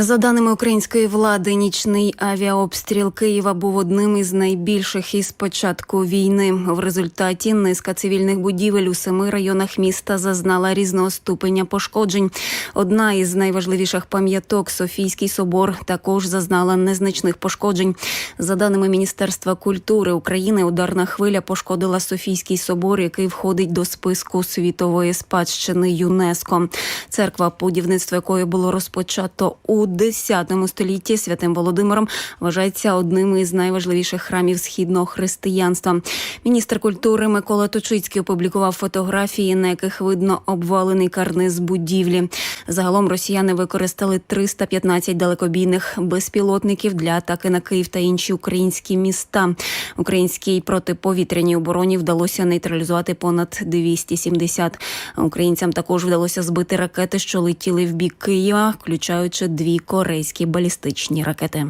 За даними української влади, нічний авіаобстріл Києва був одним із найбільших із початку війни. В результаті низка цивільних будівель у семи районах міста зазнала різного ступеня пошкоджень. Одна із найважливіших пам'яток Софійський собор також зазнала незначних пошкоджень. За даними Міністерства культури України, ударна хвиля пошкодила Софійський собор, який входить до списку світової спадщини ЮНЕСКО. Церква, будівництво якої було розпочато у X столітті святим Володимиром, вважається одним із найважливіших храмів східного християнства. Міністр культури Микола Точицький опублікував фотографії, на яких видно обвалений карниз будівлі. Загалом росіяни використали 315 далекобійних безпілотників для атаки на Київ та інші українські міста. Українській протиповітряній обороні вдалося нейтралізувати понад 270. Українцям також вдалося збити ракети, що летіли в бік Києва, включаючи дві корейські балістичні ракети.